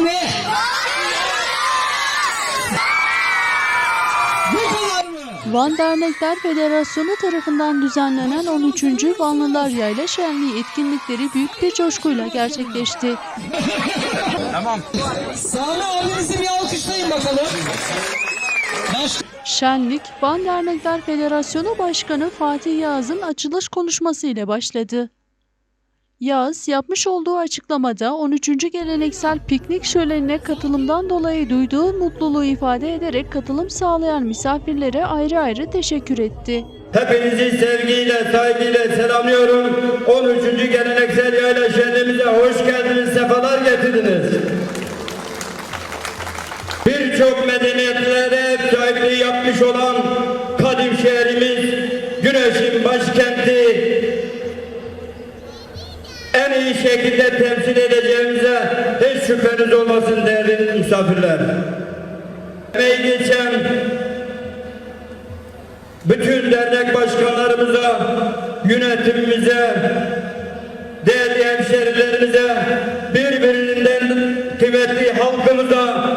mı? Van Dernekler Federasyonu tarafından düzenlenen 13. Vanlılar Yayla Şenliği etkinlikleri büyük bir coşkuyla gerçekleşti. Sami abinizi bir alkışlayın bakalım. Baş... Şenlik, Van Dernekler Federasyonu Başkanı Fatih Yağız'ın açılış konuşması ile başladı. Yağız, yapmış olduğu açıklamada 13. geleneksel piknik şölenine katılımdan dolayı duyduğu mutluluğu ifade ederek katılım sağlayan misafirlere ayrı ayrı teşekkür etti. Hepinizi sevgiyle, saygıyla selamlıyorum. 13. geleneksel yayla şenliğimize hoş geldiniz, sefalar getirdiniz. Birçok medeniyetlere sahipliği yapmış olan kadim şehrimiz, güneşin başkenti, en iyi şekilde temsil edeceğimize hiç şüpheniz olmasın değerli misafirler. Emeği geçen bütün dernek başkanlarımıza, yönetimimize, değerli hemşerilerimize, birbirinden kıymetli halkımıza,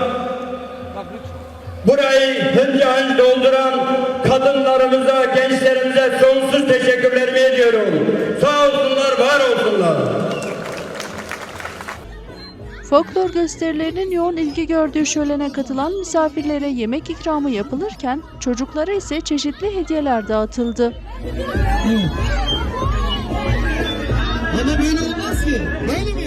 burayı hınca hınç dolduran kadınlarımıza, gençlerimize sonsuz teşekkürlerimi ediyorum. Olsunlar. Folklor gösterilerinin yoğun ilgi gördüğü şölene katılan misafirlere yemek ikramı yapılırken çocuklara ise çeşitli hediyeler dağıtıldı. Ama böyle olmaz ki. Böyle mi